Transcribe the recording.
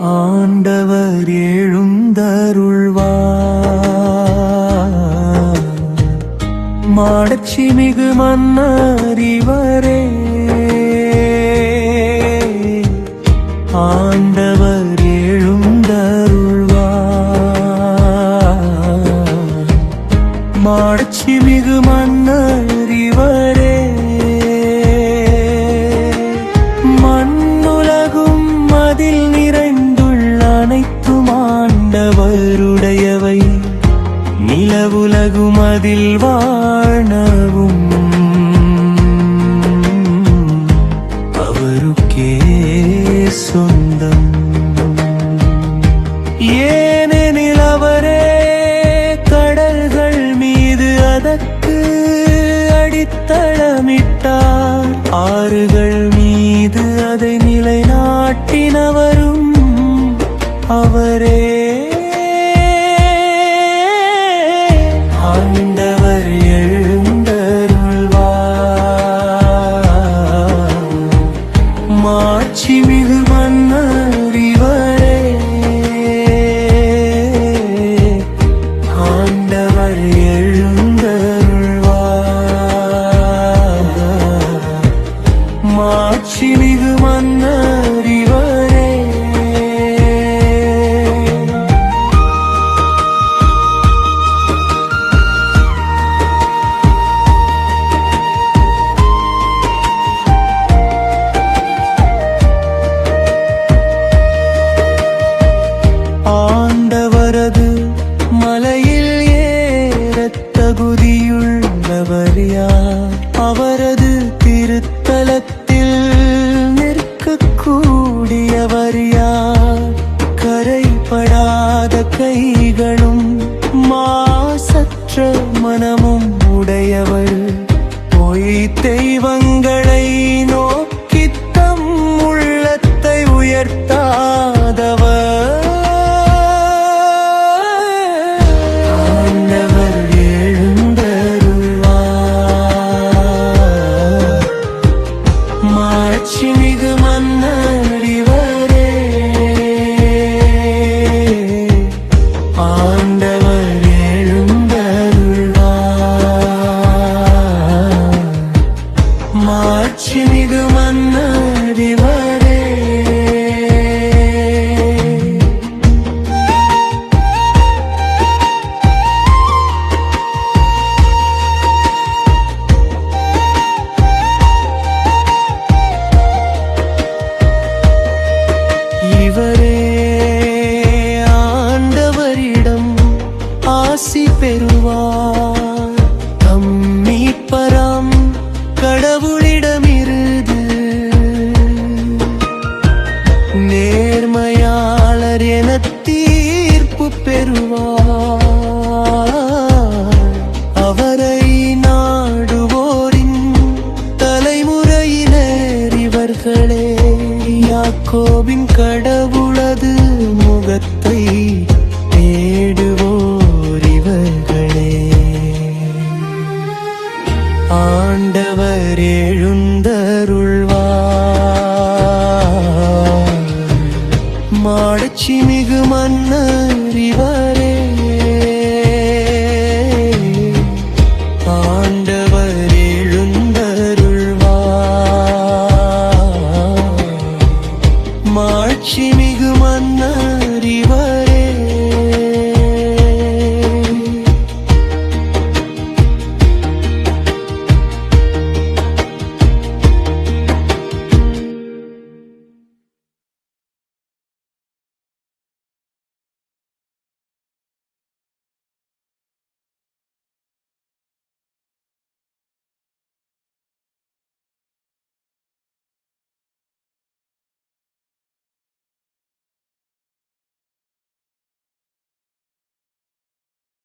ஆண்டவர் எழுந்தருள்வார் மாடச்சி மிகு மன்னறிவரே நிலவுலகும் அதில் வாழவும் அவருக்கே சொந்தம். ஏனெனில் அவரே கடல்கள் மீது அதற்கு அடித்தளமிட்டார். ஆறுகள் மீது அதை நிலைநாட்டினவரும் அவரே. മന്നരില விழிகளும் மாசற்ற மனமும் உடையவள். பொய் தெய்வங்களை நோ மாட்சி மிகு நேர்மையாளர் என தீர்ப்பு பெறுவார். எழுந்தருள்வார் மாட்சி மிகு